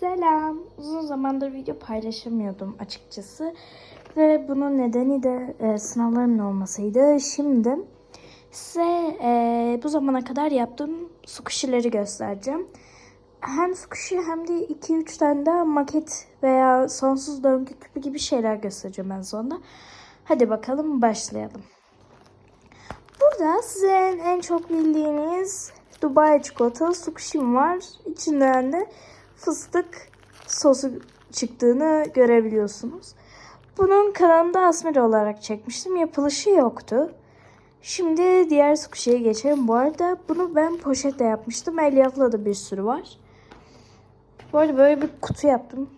Selam. Uzun zamandır video paylaşamıyordum açıkçası. Ve bunun nedeni de e, sınavlarımın olmasıydı. Şimdi size e, bu zamana kadar yaptığım sukuşileri göstereceğim. Hem sukuşi hem de 2-3 tane daha maket veya sonsuz döngü küpü gibi şeyler göstereceğim en sonunda. Hadi bakalım başlayalım. Burada sizin en çok bildiğiniz Dubai çikolatalı sukuşim var. İçinden de fıstık sosu çıktığını görebiliyorsunuz. Bunun kanalında Asmir olarak çekmiştim. Yapılışı yoktu. Şimdi diğer sukuşiye geçelim. Bu arada bunu ben poşetle yapmıştım. Elyafla da bir sürü var. Bu arada böyle bir kutu yaptım.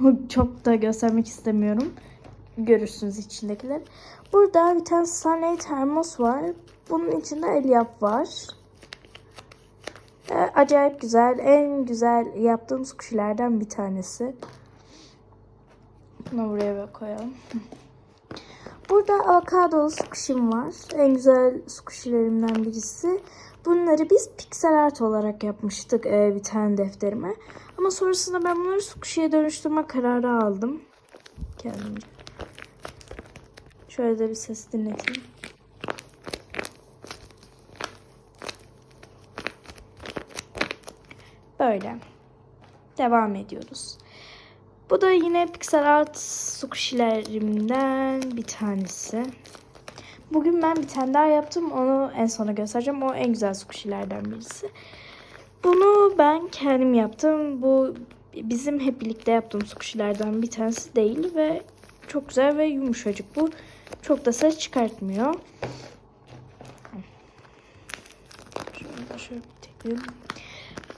Çok da göstermek istemiyorum. Görürsünüz içindekiler. Burada bir tane Stanley termos var. Bunun içinde elyaf var. Acayip güzel. En güzel yaptığım sukuşilerden bir tanesi. Bunu buraya böyle koyalım. Burada avokadolu sukuşim var. En güzel sukuşilerimden birisi. Bunları biz pixel art olarak yapmıştık e, bir tane defterime. Ama sonrasında ben bunları sukuşiye dönüştürme kararı aldım. Kendimce. Şöyle de bir ses dinleteyim. Böyle. Devam ediyoruz. Bu da yine pixel art sukuşilerimden bir tanesi. Bugün ben bir tane daha yaptım. Onu en sona göstereceğim. O en güzel sukuşilerden birisi. Bunu ben kendim yaptım. Bu bizim hep birlikte yaptığımız sukuşilerden bir tanesi değil ve çok güzel ve yumuşacık bu. Çok da ses çıkartmıyor. Şöyle şöyle tekleyelim.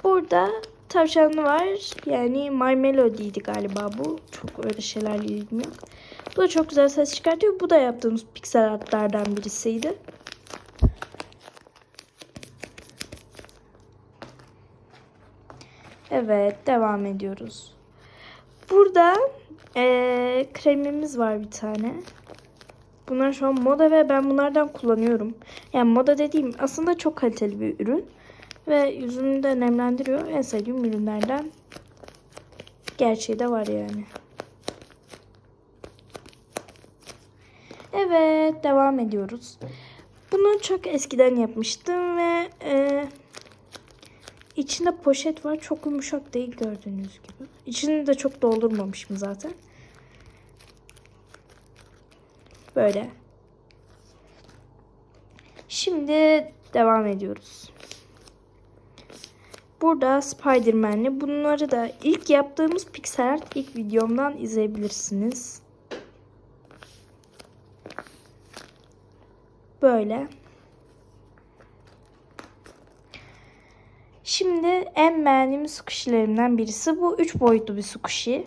Burada tavşanlı var. Yani My Melody'ydi galiba bu. Çok öyle şeylerle ilgim yok. Bu da çok güzel ses çıkartıyor. Bu da yaptığımız piksel artlardan birisiydi. Evet devam ediyoruz. Burada eee, kremimiz var bir tane. Bunlar şu an moda ve ben bunlardan kullanıyorum. Yani moda dediğim aslında çok kaliteli bir ürün. Ve yüzümü de nemlendiriyor. En sevdiğim ürünlerden. Gerçeği de var yani. Evet devam ediyoruz. Bunu çok eskiden yapmıştım ve e, içinde poşet var. Çok yumuşak değil gördüğünüz gibi. İçini de çok doldurmamışım zaten. Böyle. Şimdi devam ediyoruz. Burada Spider-Man'li. Bunları da ilk yaptığımız Pixar Art ilk videomdan izleyebilirsiniz. Böyle. Şimdi en beğendiğim squishy'lerimden birisi. Bu üç boyutlu bir squishy.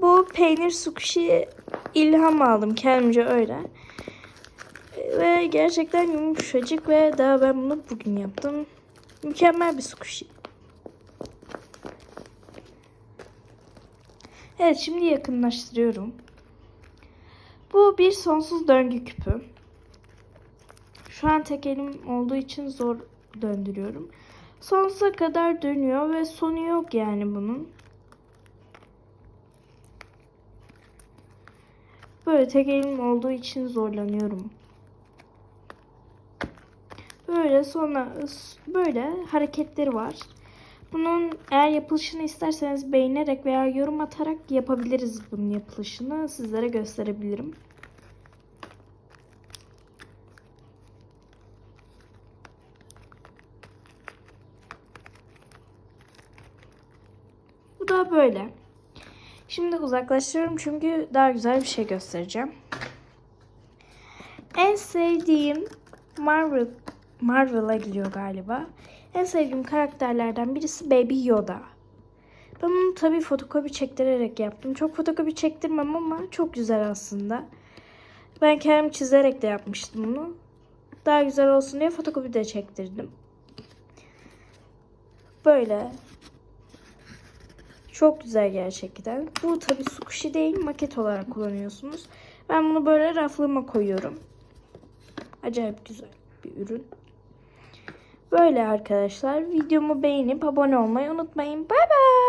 Bu peynir squishy ilham aldım kendimce öyle. Ve gerçekten yumuşacık ve daha ben bunu bugün yaptım. Mükemmel bir squishy. Evet şimdi yakınlaştırıyorum. Bu bir sonsuz döngü küpü. Şu an tek elim olduğu için zor döndürüyorum. Sonsuza kadar dönüyor ve sonu yok yani bunun. Böyle tek elim olduğu için zorlanıyorum. Böyle sonra böyle hareketleri var. Bunun eğer yapılışını isterseniz beğenerek veya yorum atarak yapabiliriz bunun yapılışını. Sizlere gösterebilirim. Bu da böyle. Şimdi uzaklaştırıyorum çünkü daha güzel bir şey göstereceğim. En sevdiğim Marvel Marvel'a gidiyor galiba. En sevdiğim karakterlerden birisi Baby Yoda. Ben bunu tabii fotokopi çektirerek yaptım. Çok fotokopi çektirmem ama çok güzel aslında. Ben kendim çizerek de yapmıştım bunu. Daha güzel olsun diye fotokopi de çektirdim. Böyle. Çok güzel gerçekten. Bu tabii sukuşi değil maket olarak kullanıyorsunuz. Ben bunu böyle raflığıma koyuyorum. Acayip güzel bir ürün. Böyle arkadaşlar. Videomu beğenip abone olmayı unutmayın. Bay bay.